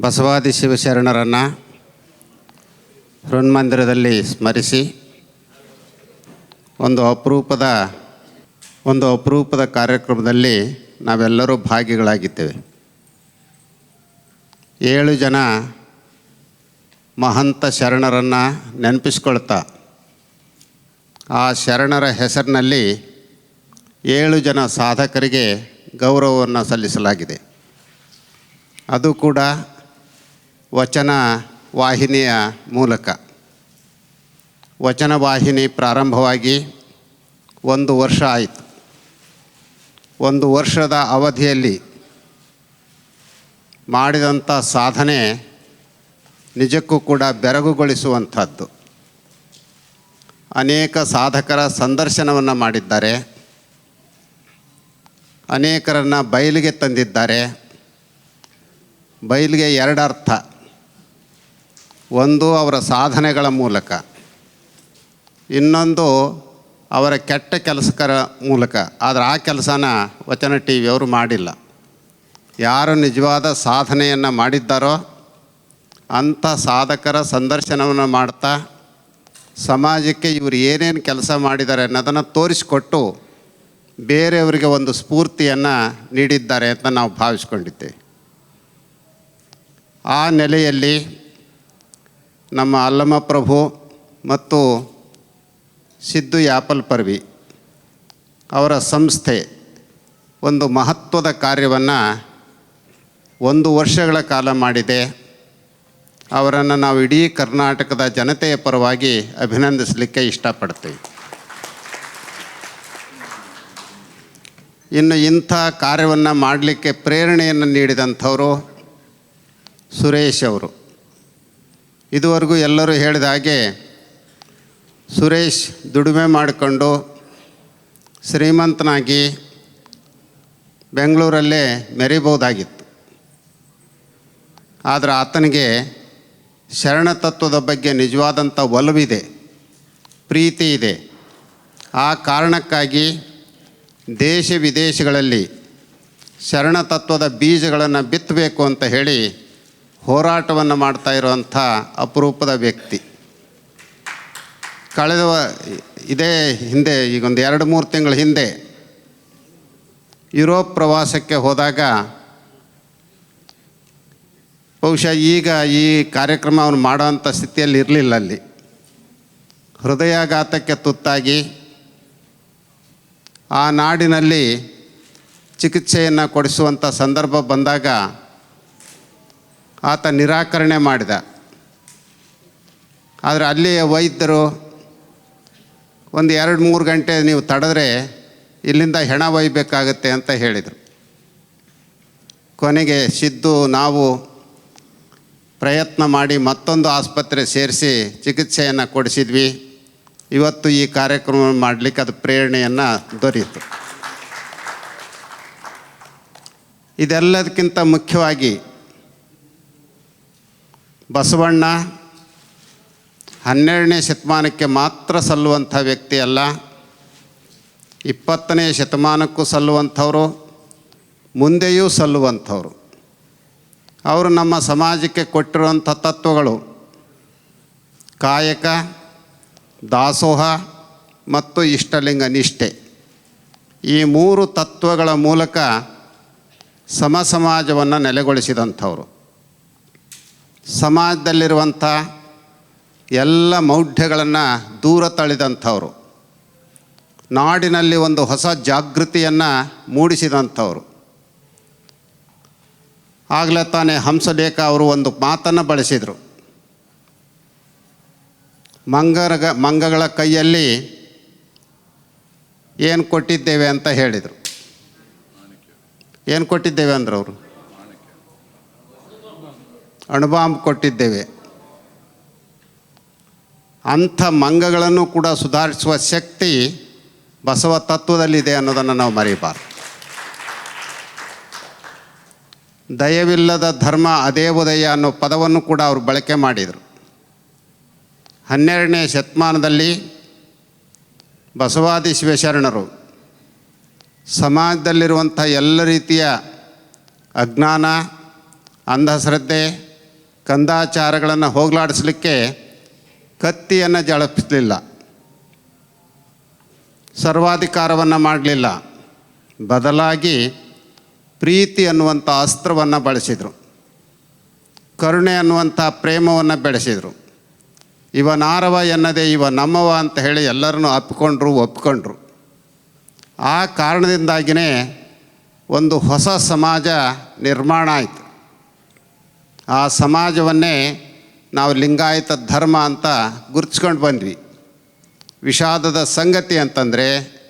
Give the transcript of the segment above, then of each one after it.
ಬಸವಾದಿ ಶಿವಶರಣರನ್ನು ಹೃನ್ಮಂದಿರದಲ್ಲಿ ಸ್ಮರಿಸಿ, ಒಂದು ಅಪರೂಪದ ಒಂದು ಅಪರೂಪದ ಕಾರ್ಯಕ್ರಮದಲ್ಲಿ ನಾವೆಲ್ಲರೂ ಭಾಗಿಗಳಾಗಿದ್ದೇವೆ. ಏಳು ಜನ ಮಹಂತ ಶರಣರನ್ನು ನೆನಪಿಸ್ಕೊಳ್ತಾ, ಆ ಶರಣರ ಹೆಸರಿನಲ್ಲಿ ಏಳು ಜನ ಸಾಧಕರಿಗೆ ಗೌರವವನ್ನು ಸಲ್ಲಿಸಲಾಗಿದೆ. ಅದು ಕೂಡ ವಚನ ವಾಹಿನಿಯ ಮೂಲಕ. ವಚನ ವಾಹಿನಿ ಪ್ರಾರಂಭವಾಗಿ ಒಂದು ವರ್ಷ ಆಯಿತು. ಒಂದು ವರ್ಷದ ಅವಧಿಯಲ್ಲಿ ಮಾಡಿದಂಥ ಸಾಧನೆ ನಿಜಕ್ಕೂ ಕೂಡ ಬೆರಗುಗೊಳಿಸುವಂಥದ್ದು. ಅನೇಕ ಸಾಧಕರ ಸಂದರ್ಶನವನ್ನು ಮಾಡಿದ್ದಾರೆ. ಅನೇಕರನ್ನು ಬಯಲಿಗೆ ತಂದಿದ್ದಾರೆ. ಬಯಲಿಗೆ ಎರಡರ್ಥ. ಒಂದು ಅವರ ಸಾಧನೆಗಳ ಮೂಲಕ, ಇನ್ನೊಂದು ಅವರ ಕೆಟ್ಟ ಕೆಲಸಕರ ಮೂಲಕ. ಆದರೆ ಆ ಕೆಲಸನ ವಚನ ಟಿ ವಿಯವರು ಮಾಡಿಲ್ಲ. ಯಾರು ನಿಜವಾದ ಸಾಧನೆಯನ್ನು ಮಾಡಿದ್ದಾರೋ ಅಂಥ ಸಾಧಕರ ಸಂದರ್ಶನವನ್ನು ಮಾಡ್ತಾ, ಸಮಾಜಕ್ಕೆ ಇವರು ಏನೇನು ಕೆಲಸ ಮಾಡಿದ್ದಾರೆ ಅನ್ನೋದನ್ನು ತೋರಿಸಿಕೊಟ್ಟು ಬೇರೆಯವರಿಗೆ ಒಂದು ಸ್ಫೂರ್ತಿಯನ್ನು ನೀಡಿದ್ದಾರೆ ಅಂತ ನಾವು ಭಾವಿಸ್ಕೊಂಡಿದ್ದೇವೆ. ಆ ನೆಲೆಯಲ್ಲಿ ನಮ್ಮ ಅಲ್ಲಮ ಪ್ರಭು ಮತ್ತು ಸಿದ್ದು ಯಾಪಲ್ ಪರ್ವಿ ಅವರ ಸಂಸ್ಥೆ ಒಂದು ಮಹತ್ವದ ಕಾರ್ಯವನ್ನು ಒಂದು ವರ್ಷಗಳ ಕಾಲ ಮಾಡಿದೆ. ಅವರನ್ನು ನಾವು ಇಡೀ ಕರ್ನಾಟಕದ ಜನತೆಯ ಪರವಾಗಿ ಅಭಿನಂದಿಸಲಿಕ್ಕೆ ಇಷ್ಟಪಡ್ತೀವಿ. ಇನ್ನು ಇಂಥ ಕಾರ್ಯವನ್ನು ಮಾಡಲಿಕ್ಕೆ ಪ್ರೇರಣೆಯನ್ನು ನೀಡಿದಂಥವರು ಸುರೇಶ್ ಅವರು. ಇದುವರೆಗೂ ಎಲ್ಲರೂ ಹೇಳಿದ ಹಾಗೆ ಸುರೇಶ್ ದುಡಿಮೆ ಮಾಡಿಕೊಂಡು ಶ್ರೀಮಂತನಾಗಿ ಬೆಂಗಳೂರಲ್ಲೇ ಮೆರಿಬೋದಾಗಿತ್ತು. ಆದರೆ ಆತನಿಗೆ ಶರಣತತ್ವದ ಬಗ್ಗೆ ನಿಜವಾದಂಥ ಒಲವಿದೆ, ಪ್ರೀತಿ ಇದೆ. ಆ ಕಾರಣಕ್ಕಾಗಿ ದೇಶ ವಿದೇಶಗಳಲ್ಲಿ ಶರಣತತ್ವದ ಬೀಜಗಳನ್ನು ಬಿತ್ತಬೇಕು ಅಂತ ಹೇಳಿ ಹೋರಾಟವನ್ನು ಮಾಡ್ತಾ ಇರುವಂಥ ಅಪರೂಪದ ವ್ಯಕ್ತಿ. ಕಳೆದ ಇದೇ ಹಿಂದೆ, ಈಗೊಂದು ಎರಡು ಮೂರು ತಿಂಗಳ ಹಿಂದೆ ಯುರೋಪ್ ಪ್ರವಾಸಕ್ಕೆ ಹೋದಾಗ ಬಹುಶಃ ಈಗ ಈ ಕಾರ್ಯಕ್ರಮ ಅವನು ಮಾಡೋವಂಥ ಸ್ಥಿತಿಯಲ್ಲಿ ಇರಲಿಲ್ಲ ಅಲ್ಲಿ. ಹೃದಯಾಘಾತಕ್ಕೆ ತುತ್ತಾಗಿ ಆ ನಾಡಿನಲ್ಲಿ ಚಿಕಿತ್ಸೆಯನ್ನು ಕೊಡಿಸುವಂಥ ಸಂದರ್ಭ ಬಂದಾಗ ಆತ ನಿರಾಕರಣೆ ಮಾಡಿದ. ಆದರೆ ಅಲ್ಲಿಯ ವೈದ್ಯರು ಒಂದು ಎರಡು ಮೂರು ಗಂಟೆ ನೀವು ತಡೆದ್ರೆ ಇಲ್ಲಿಂದ ಹೆಣ ಒಯ್ಯಬೇಕಾಗತ್ತೆ ಅಂತ ಹೇಳಿದರು. ಕೊನೆಗೆ ಸಿದ್ದು ನಾವು ಪ್ರಯತ್ನ ಮಾಡಿ ಮತ್ತೊಂದು ಆಸ್ಪತ್ರೆ ಸೇರಿಸಿ ಚಿಕಿತ್ಸೆಯನ್ನು ಕೊಡಿಸಿದ್ವಿ. ಇವತ್ತು ಈ ಕಾರ್ಯಕ್ರಮ ಮಾಡಲಿಕ್ಕೆ ಅದು ಪ್ರೇರಣೆಯನ್ನು ದೊರೆಯಿತು. ಇದೆಲ್ಲದಕ್ಕಿಂತ ಮುಖ್ಯವಾಗಿ ಬಸವಣ್ಣ ಹನ್ನೆರಡನೇ ಶತಮಾನಕ್ಕೆ ಮಾತ್ರ ಸಲ್ಲುವಂಥ ವ್ಯಕ್ತಿ ಅಲ್ಲ, ಇಪ್ಪತ್ತನೇ ಶತಮಾನಕ್ಕೂ ಸಲ್ಲುವಂಥವರು, ಮುಂದೆಯೂ ಸಲ್ಲುವಂಥವರು. ಅವರು ನಮ್ಮ ಸಮಾಜಕ್ಕೆ ಕೊಟ್ಟಿರುವಂಥ ತತ್ವಗಳು ಕಾಯಕ, ದಾಸೋಹ ಮತ್ತು ಇಷ್ಟಲಿಂಗ ನಿಷ್ಠೆ. ಈ ಮೂರು ತತ್ವಗಳ ಮೂಲಕ ಸಮಸಮಾಜವನ್ನು ನೆಲೆಗೊಳಿಸಿದಂಥವರು ನೆಲೆಗೊಳಿಸಿದಂಥವ್ರು. ಸಮಾಜದಲ್ಲಿರುವಂಥ ಎಲ್ಲ ಮೌಢ್ಯಗಳನ್ನು ದೂರ ತಳೆದಂಥವ್ರು ನಾಡಿನಲ್ಲಿ ಒಂದು ಹೊಸ ಜಾಗೃತಿಯನ್ನು ಮೂಡಿಸಿದಂಥವ್ರು. ಆಗಲೇ ತಾನೇ ಹಂಸಲೇಖ ಅವರು ಒಂದು ಮಾತನ್ನು ಬಳಸಿದರು. ಮಂಗರಗ, ಮಂಗಗಳ ಕೈಯಲ್ಲಿ ಏನು ಕೊಟ್ಟಿದ್ದೇವೆ ಅಂತ ಹೇಳಿದರು. ಏನು ಕೊಟ್ಟಿದ್ದೇವೆ ಅಂದ್ರೆ ಅವರು? ಅಣುಬಾಂಬ್ ಕೊಟ್ಟಿದ್ದೇವೆ. ಅಂಥ ಮಂಗಗಳನ್ನು ಕೂಡ ಸುಧಾರಿಸುವ ಶಕ್ತಿ ಬಸವ ತತ್ವದಲ್ಲಿದೆ ಅನ್ನೋದನ್ನು ನಾವು ಮರೆಯಬಾರ್ದು. ದಯವಿಲ್ಲದ ಧರ್ಮ ಅದೇ ಉದಯ ಅನ್ನೋ ಪದವನ್ನು ಕೂಡ ಅವರು ಬಳಕೆ ಮಾಡಿದರು. ಹನ್ನೆರಡನೇ ಶತಮಾನದಲ್ಲಿ ಬಸವಾದಿ ಶಿವಶರಣರು ಸಮಾಜದಲ್ಲಿರುವಂಥ ಎಲ್ಲ ರೀತಿಯ ಅಜ್ಞಾನ, ಅಂಧಶ್ರದ್ಧೆ ಕಂದಾಚಾರಗಳನ್ನು ಹೋಗಲಾಡಿಸ್ಲಿಕ್ಕೆ ಕತ್ತಿಯನ್ನು ಜಳಪಿಸಲಿಲ್ಲ. ಸರ್ವಾಧಿಕಾರವನ್ನು ಮಾಡಲಿಲ್ಲ. ಬದಲಾಗಿ ಪ್ರೀತಿ ಅನ್ನುವಂಥ ಅಸ್ತ್ರವನ್ನು ಬಳಸಿದರು. ಕರುಣೆ ಅನ್ನುವಂಥ ಪ್ರೇಮವನ್ನು ಬೆಳೆಸಿದರು. ಇವ ನಾರವ ಎನ್ನದೇ ಇವ ನಮ್ಮವ ಅಂತ ಹೇಳಿ ಎಲ್ಲರನ್ನು ಅಪ್ಪಿಕೊಂಡ್ರು ಒಪ್ಪಿಕೊಂಡ್ರು ಆ ಕಾರಣದಿಂದಾಗಿಯೇ ಒಂದು ಹೊಸ ಸಮಾಜ ನಿರ್ಮಾಣ ಆಯಿತು. ಆ ಸಮಾಜವನ್ನೇ ನಾವು ಲಿಂಗಾಯತ ಧರ್ಮ ಅಂತ ಗುರುತಿಸ್ಕೊಂಡು ಬಂದ್ವಿ. ವಿಷಾದದ ಸಂಗತಿ ಅಂತಂದರೆ,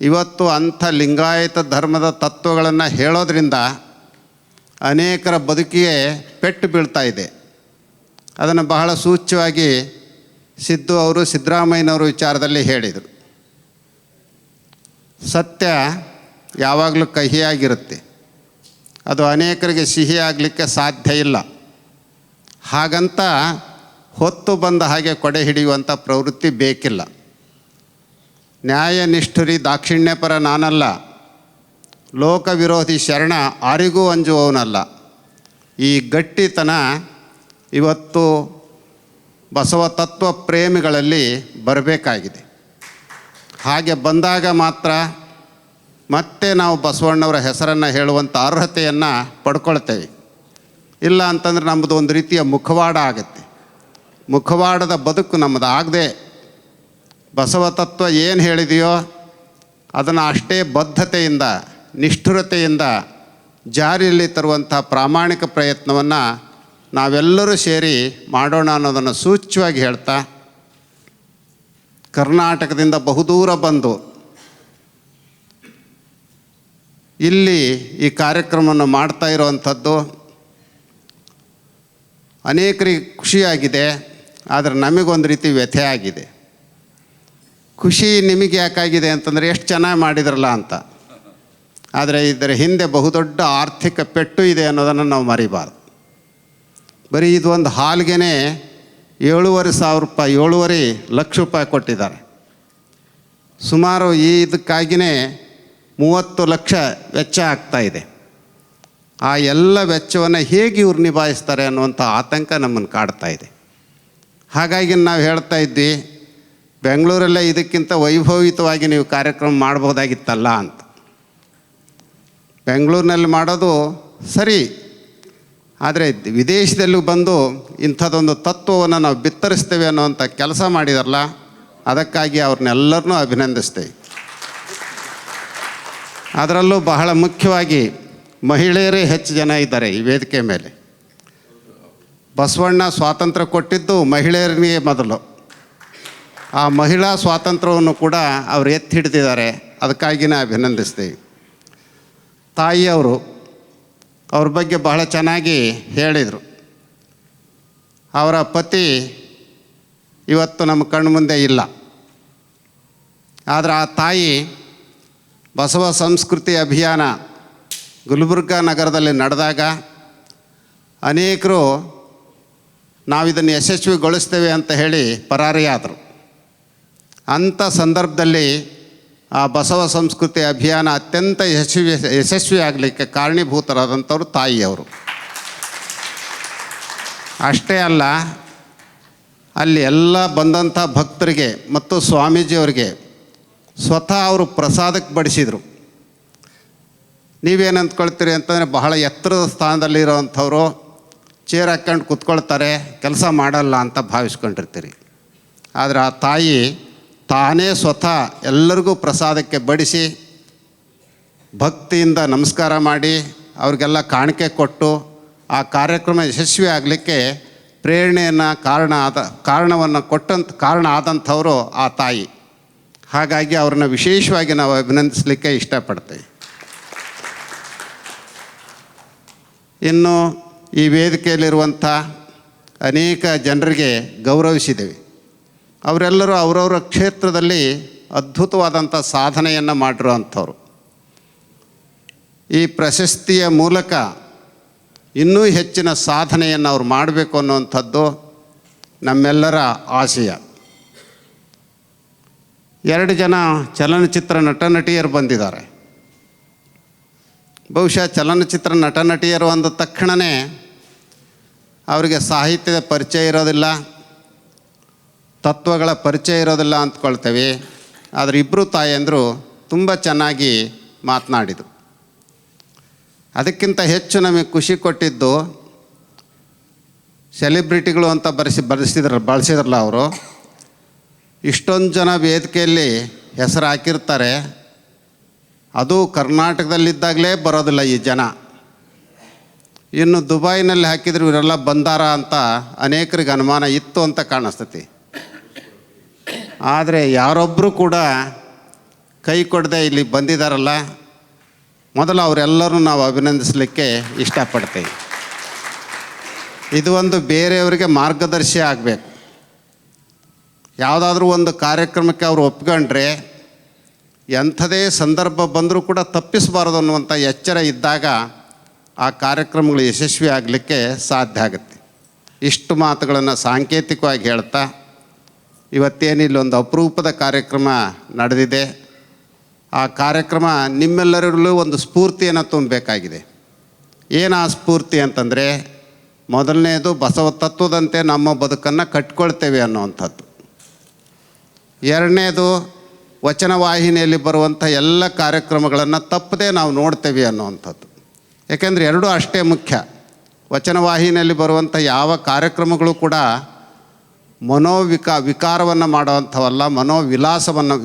ಇವತ್ತು ಅಂಥ ಲಿಂಗಾಯತ ಧರ್ಮದ ತತ್ವಗಳನ್ನು ಹೇಳೋದ್ರಿಂದ ಅನೇಕರ ಬದುಕಿಗೆ ಪೆಟ್ಟು ಬೀಳ್ತಾ ಇದೆ. ಅದನ್ನು ಬಹಳ ಸೂಚ್ಯವಾಗಿ ಸಿದ್ದು ಅವರು, ಸಿದ್ದರಾಮಯ್ಯನವರು ವಿಚಾರದಲ್ಲಿ ಹೇಳಿದರು. ಸತ್ಯ ಯಾವಾಗಲೂ ಕಹಿಯಾಗಿರುತ್ತೆ. ಅದು ಅನೇಕರಿಗೆ ಸಿಹಿ ಆಗಲಿಕ್ಕೆ ಸಾಧ್ಯ ಇಲ್ಲ. ಹಾಗಂತ ಹೊತ್ತು ಬಂದ ಹಾಗೆ ಕೊಡೆ ಹಿಡಿಯುವಂಥ ಪ್ರವೃತ್ತಿ ಬೇಕಿಲ್ಲ. ನ್ಯಾಯನಿಷ್ಠುರಿ ದಾಕ್ಷಿಣ್ಯಪರ ನಾನಲ್ಲ. ಲೋಕ ವಿರೋಧಿ ಶರಣ ಆರಿಗೂ ಅಂಜುವವನಲ್ಲ. ಈ ಗಟ್ಟಿತನ ಇವತ್ತು ಬಸವ ತತ್ವ ಪ್ರೇಮಿಗಳಲ್ಲಿ ಬರಬೇಕಾಗಿದೆ. ಹಾಗೆ ಬಂದಾಗ ಮಾತ್ರ ಮತ್ತೆ ನಾವು ಬಸವಣ್ಣವರ ಹೆಸರನ್ನು ಹೇಳುವಂಥ ಅರ್ಹತೆಯನ್ನು ಪಡ್ಕೊಳ್ತೇವೆ. ಇಲ್ಲ ಅಂತಂದ್ರೆ ನಮ್ಮದು ಒಂದು ರೀತಿಯ ಮುಖವಾಡ ಆಗುತ್ತೆ. ಮುಖವಾಡದ ಬದುಕು ನಮ್ಮದು ಆಗದೆ ಬಸವ ತತ್ವ ಏನು ಹೇಳಿದೆಯೋ ಅದನ್ನು ಅಷ್ಟೇ ಬದ್ಧತೆಯಿಂದ, ನಿಷ್ಠುರತೆಯಿಂದ ಜಾರಿಯಲ್ಲಿ ತರುವಂಥ ಪ್ರಾಮಾಣಿಕ ಪ್ರಯತ್ನವನ್ನು ನಾವೆಲ್ಲರೂ ಸೇರಿ ಮಾಡೋಣ ಅನ್ನೋದನ್ನು ಸೂಚ್ಯವಾಗಿ ಹೇಳ್ತಾ, ಕರ್ನಾಟಕದಿಂದ ಬಹುದೂರ ಬಂದು ಇಲ್ಲಿ ಈ ಕಾರ್ಯಕ್ರಮವನ್ನು ಮಾಡ್ತಾ ಇರುವಂಥದ್ದು ಅನೇಕರಿಗೆ ಖುಷಿಯಾಗಿದೆ, ಆದರೆ ನಮಗೊಂದು ರೀತಿ ವ್ಯಥೆ ಆಗಿದೆ. ಖುಷಿ ನಿಮಗೆ ಯಾಕಾಗಿದೆ ಅಂತಂದರೆ ಎಷ್ಟು ಚೆನ್ನಾಗಿ ಮಾಡಿದ್ರಲ್ಲ ಅಂತ. ಆದರೆ ಇದರ ಹಿಂದೆ ಬಹುದೊಡ್ಡ ಆರ್ಥಿಕ ಪೆಟ್ಟು ಇದೆ ಅನ್ನೋದನ್ನು ನಾವು ಮರಿಬಾರ್ದು. ಬರೀ ಇದು ಒಂದು ಹಾಲ್ಗೆ ಏಳುವರೆ ಸಾವಿರ ರೂಪಾಯಿ, ಏಳೂವರೆ ಲಕ್ಷ ರೂಪಾಯಿ ಕೊಟ್ಟಿದ್ದಾರೆ. ಸುಮಾರು ಈ ಇದಕ್ಕಾಗಿಯೇ ಮೂವತ್ತು ಲಕ್ಷ ವೆಚ್ಚ ಆಗ್ತಾ ಇದೆ. ಆ ಎಲ್ಲ ವೆಚ್ಚವನ್ನು ಹೇಗೆ ಇವ್ರು ನಿಭಾಯಿಸ್ತಾರೆ ಅನ್ನುವಂಥ ಆತಂಕ ನಮ್ಮನ್ನು ಕಾಡ್ತಾ ಇದೆ. ಹಾಗಾಗಿ ನಾವು ಹೇಳ್ತಾ ಇದ್ವಿ, ಬೆಂಗಳೂರಲ್ಲೇ ಇದಕ್ಕಿಂತ ವೈಭವಿತವಾಗಿ ನೀವು ಕಾರ್ಯಕ್ರಮ ಮಾಡ್ಬೋದಾಗಿತ್ತಲ್ಲ ಅಂತ. ಬೆಂಗಳೂರಿನಲ್ಲಿ ಮಾಡೋದು ಸರಿ, ಆದರೆ ವಿದೇಶದಲ್ಲೂ ಬಂದು ಇಂಥದ್ದೊಂದು ತತ್ವವನ್ನು ನಾವು ಬಿತ್ತರಿಸ್ತೇವೆ ಅನ್ನೋವಂಥ ಕೆಲಸ ಮಾಡಿದಾರಲ್ಲ, ಅದಕ್ಕಾಗಿ ಅವ್ರನ್ನೆಲ್ಲರನ್ನೂ ಅಭಿನಂದಿಸ್ತೇವೆ. ಅದರಲ್ಲೂ ಬಹಳ ಮುಖ್ಯವಾಗಿ ಮಹಿಳೆಯರೇ ಹೆಚ್ಚು ಜನ ಇದ್ದಾರೆ ಈ ವೇದಿಕೆ ಮೇಲೆ. ಬಸವಣ್ಣ ಸ್ವಾತಂತ್ರ್ಯ ಕೊಟ್ಟಿದ್ದು ಮಹಿಳೆಯರಿಗೆ ಮೊದಲು. ಆ ಮಹಿಳಾ ಸ್ವಾತಂತ್ರ್ಯವನ್ನು ಕೂಡ ಅವರು ಎತ್ತಿ ಹಿಡಿದಿದ್ದಾರೆ. ಅದಕ್ಕಾಗಿನೇ ಅಭಿನಂದಿಸ್ತೀವಿ. ತಾಯಿಯವರು ಅವ್ರ ಬಗ್ಗೆ ಬಹಳ ಚೆನ್ನಾಗಿ ಹೇಳಿದರು. ಅವರ ಪತಿ ಇವತ್ತು ನಮ್ಮ ಕಣ್ಣು ಮುಂದೆ ಇಲ್ಲ. ಆದರೆ ಆ ತಾಯಿ ಬಸವ ಸಂಸ್ಕೃತಿ ಅಭಿಯಾನ ಗುಲ್ಬರ್ಗ ನಗರದಲ್ಲಿ ನಡೆದಾಗ ಅನೇಕರು ನಾವಿದನ್ನು ಯಶಸ್ವಿಗೊಳಿಸ್ತೇವೆ ಅಂತ ಹೇಳಿ ಪರಾರಿಯಾದರು. ಅಂಥ ಸಂದರ್ಭದಲ್ಲಿ ಆ ಬಸವ ಸಂಸ್ಕೃತಿ ಅಭಿಯಾನ ಅತ್ಯಂತ ಯಶಸ್ವಿ ಯಶಸ್ವಿ ಆಗಲಿಕ್ಕೆ ಕಾರಣೀಭೂತರಾದಂಥವ್ರು ತಾಯಿಯವರು. ಅಷ್ಟೇ ಅಲ್ಲ, ಅಲ್ಲಿ ಎಲ್ಲ ಬಂದಂಥ ಭಕ್ತರಿಗೆ ಮತ್ತು ಸ್ವಾಮೀಜಿಯವರಿಗೆ ಸ್ವತಃ ಅವರು ಪ್ರಸಾದಕ್ಕೆ ಬಡಿಸಿದರು. ನೀವೇನು ಅಂದ್ಕೊಳ್ತೀರಿ ಅಂತಂದರೆ ಬಹಳ ಎತ್ತರದ ಸ್ಥಾನದಲ್ಲಿರೋವಂಥವ್ರು ಚೇರ್ ಹಾಕ್ಕೊಂಡು ಕೂತ್ಕೊಳ್ತಾರೆ, ಕೆಲಸ ಮಾಡಲ್ಲ ಅಂತ ಭಾವಿಸ್ಕೊಂಡಿರ್ತೀರಿ. ಆದರೆ ಆ ತಾಯಿ ತಾನೇ ಸ್ವತಃ ಎಲ್ಲರಿಗೂ ಪ್ರಸಾದಕ್ಕೆ ಬಡಿಸಿ, ಭಕ್ತಿಯಿಂದ ನಮಸ್ಕಾರ ಮಾಡಿ, ಅವ್ರಿಗೆಲ್ಲ ಕಾಣಿಕೆ ಕೊಟ್ಟು, ಆ ಕಾರ್ಯಕ್ರಮ ಯಶಸ್ವಿ ಆಗಲಿಕ್ಕೆ ಪ್ರೇರಣೆಯನ್ನು ಕಾರಣ ಆದ, ಕಾರಣವನ್ನು ಕೊಟ್ಟಂತ, ಕಾರಣ ಆದಂಥವರು ಆ ತಾಯಿ. ಹಾಗಾಗಿ ಅವ್ರನ್ನ ವಿಶೇಷವಾಗಿ ನಾವು ಅಭಿನಂದಿಸಲಿಕ್ಕೆ ಇಷ್ಟಪಡ್ತೇವೆ. ಇನ್ನು ಈ ವೇದಿಕೆಯಲ್ಲಿರುವಂಥ ಅನೇಕ ಜನರಿಗೆ ಗೌರವಿಸಿದ್ದೇವೆ. ಅವರೆಲ್ಲರೂ ಅವರವರ ಕ್ಷೇತ್ರದಲ್ಲಿ ಅದ್ಭುತವಾದಂಥ ಸಾಧನೆಯನ್ನು ಮಾಡಿರುವಂಥವ್ರು. ಈ ಪ್ರಶಸ್ತಿಯ ಮೂಲಕ ಇನ್ನೂ ಹೆಚ್ಚಿನ ಸಾಧನೆಯನ್ನು ಅವ್ರು ಮಾಡಬೇಕು ಅನ್ನುವಂಥದ್ದು ನಮ್ಮೆಲ್ಲರ ಆಶಯ. ಎರಡು ಜನ ಚಲನಚಿತ್ರ ನಟ ನಟಿಯರು ಬಂದಿದ್ದಾರೆ. ಬಹುಶಃ ಚಲನಚಿತ್ರ ನಟ ನಟಿಯರು ಅಂದ ತಕ್ಷಣವೇ ಅವರಿಗೆ ಸಾಹಿತ್ಯದ ಪರಿಚಯ ಇರೋದಿಲ್ಲ, ತತ್ವಗಳ ಪರಿಚಯ ಇರೋದಿಲ್ಲ ಅಂದ್ಕೊಳ್ತೇವೆ. ಆದರೆ ಇಬ್ಬರು ತಾಯಂದರು ತುಂಬ ಚೆನ್ನಾಗಿ ಮಾತನಾಡಿದರು. ಅದಕ್ಕಿಂತ ಹೆಚ್ಚು ನಮಗೆ ಖುಷಿ ಕೊಟ್ಟಿದ್ದು ಸೆಲೆಬ್ರಿಟಿಗಳು ಅಂತ ಬರೆಸಿ, ಬರೆಸಿದ್ರ, ಬಳಸಿದ್ರಲ್ಲ ಅವರು. ಇಷ್ಟೊಂದು ಜನ ವೇದಿಕೆಯಲ್ಲಿ ಹೆಸರು ಹಾಕಿರ್ತಾರೆ ಅದು ಕರ್ನಾಟಕದಲ್ಲಿದ್ದಾಗಲೇ ಬರೋದಿಲ್ಲ ಈ ಜನ. ಇನ್ನು ದುಬೈನಲ್ಲಿ ಹಾಕಿದ್ರು ಇವರೆಲ್ಲ ಬಂದಾರ ಅಂತ ಅನೇಕರಿಗೆ ಅನುಮಾನ ಇತ್ತು ಅಂತ ಕಾಣಿಸ್ತತಿ. ಆದರೆ ಯಾರೊಬ್ಬರು ಕೂಡ ಕೈ ಕೊಡದೆ ಇಲ್ಲಿ ಬಂದಿದ್ದಾರಲ್ಲ ಮೊದಲು ಅವರೆಲ್ಲರೂ ನಾವು ಅಭಿನಂದಿಸಲಿಕ್ಕೆ ಇಷ್ಟಪಡ್ತೀವಿ. ಇದು ಒಂದು ಬೇರೆಯವರಿಗೆ ಮಾರ್ಗದರ್ಶಿ ಆಗಬೇಕು. ಯಾವುದಾದ್ರೂ ಒಂದು ಕಾರ್ಯಕ್ರಮಕ್ಕೆ ಅವರು ಒಪ್ಕೊಂಡ್ರೆ ಎಂಥದೇ ಸಂದರ್ಭ ಬಂದರೂ ಕೂಡ ತಪ್ಪಿಸಬಾರದು ಅನ್ನುವಂಥ ಎಚ್ಚರ ಇದ್ದಾಗ ಆ ಕಾರ್ಯಕ್ರಮಗಳು ಯಶಸ್ವಿ ಆಗಲಿಕ್ಕೆ ಸಾಧ್ಯ ಆಗುತ್ತೆ. ಇಷ್ಟು ಮಾತುಗಳನ್ನು ಸಾಂಕೇತಿಕವಾಗಿ ಹೇಳ್ತಾ ಇವತ್ತೇನಿಲ್ಲೊಂದು ಅಪರೂಪದ ಕಾರ್ಯಕ್ರಮ ನಡೆದಿದೆ. ಆ ಕಾರ್ಯಕ್ರಮ ನಿಮ್ಮೆಲ್ಲರಲ್ಲೂ ಒಂದು ಸ್ಫೂರ್ತಿಯನ್ನು ತುಂಬಬೇಕಾಗಿದೆ. ಏನು ಆ ಸ್ಫೂರ್ತಿ ಅಂತಂದರೆ, ಮೊದಲನೇದು ಬಸವ ತತ್ವದಂತೆ ನಮ್ಮ ಬದುಕನ್ನು ಕಟ್ಕೊಳ್ತೇವೆ ಅನ್ನುವಂಥದ್ದು. ಎರಡನೇದು ವಚನವಾಹಿನಿಯಲ್ಲಿ ಬರುವಂಥ ಎಲ್ಲ ಕಾರ್ಯಕ್ರಮಗಳನ್ನು ತಪ್ಪದೇ ನಾವು ನೋಡ್ತೇವೆ ಅನ್ನುವಂಥದ್ದು. ಯಾಕೆಂದರೆ ಎರಡೂ ಅಷ್ಟೇ ಮುಖ್ಯ. ವಚನವಾಹಿನಿಯಲ್ಲಿ ಬರುವಂಥ ಯಾವ ಕಾರ್ಯಕ್ರಮಗಳು ಕೂಡ ಮನೋವಿಕಾ ವಿಕಾರವನ್ನು ಮಾಡುವಂಥವಲ್ಲ, ಮನೋವಿಲಾಸವನ್ನು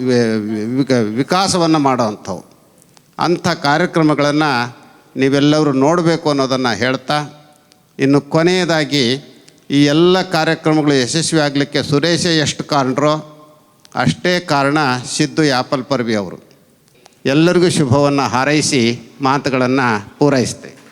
ವಿಕಾಸವನ್ನು ಮಾಡುವಂಥವು. ಅಂಥ ಕಾರ್ಯಕ್ರಮಗಳನ್ನು ನೀವೆಲ್ಲರೂ ನೋಡಬೇಕು ಅನ್ನೋದನ್ನು ಹೇಳ್ತಾ, ಇನ್ನು ಕೊನೆಯದಾಗಿ ಈ ಎಲ್ಲ ಕಾರ್ಯಕ್ರಮಗಳು ಯಶಸ್ವಿ ಆಗಲಿಕ್ಕೆ ಸುರೇಶ ಎಷ್ಟು ಕಾರಣರೋ ಅಷ್ಟೇ ಕಾರಣ ಸಿದ್ದು ಯಾಪಲ್ ಪರ್ವಿ ಅವರು. ಎಲ್ಲರಿಗೂ ಶುಭವನ್ನು ಹಾರೈಸಿ ಮಾತುಗಳನ್ನು ಪೂರೈಸ್ತೆ.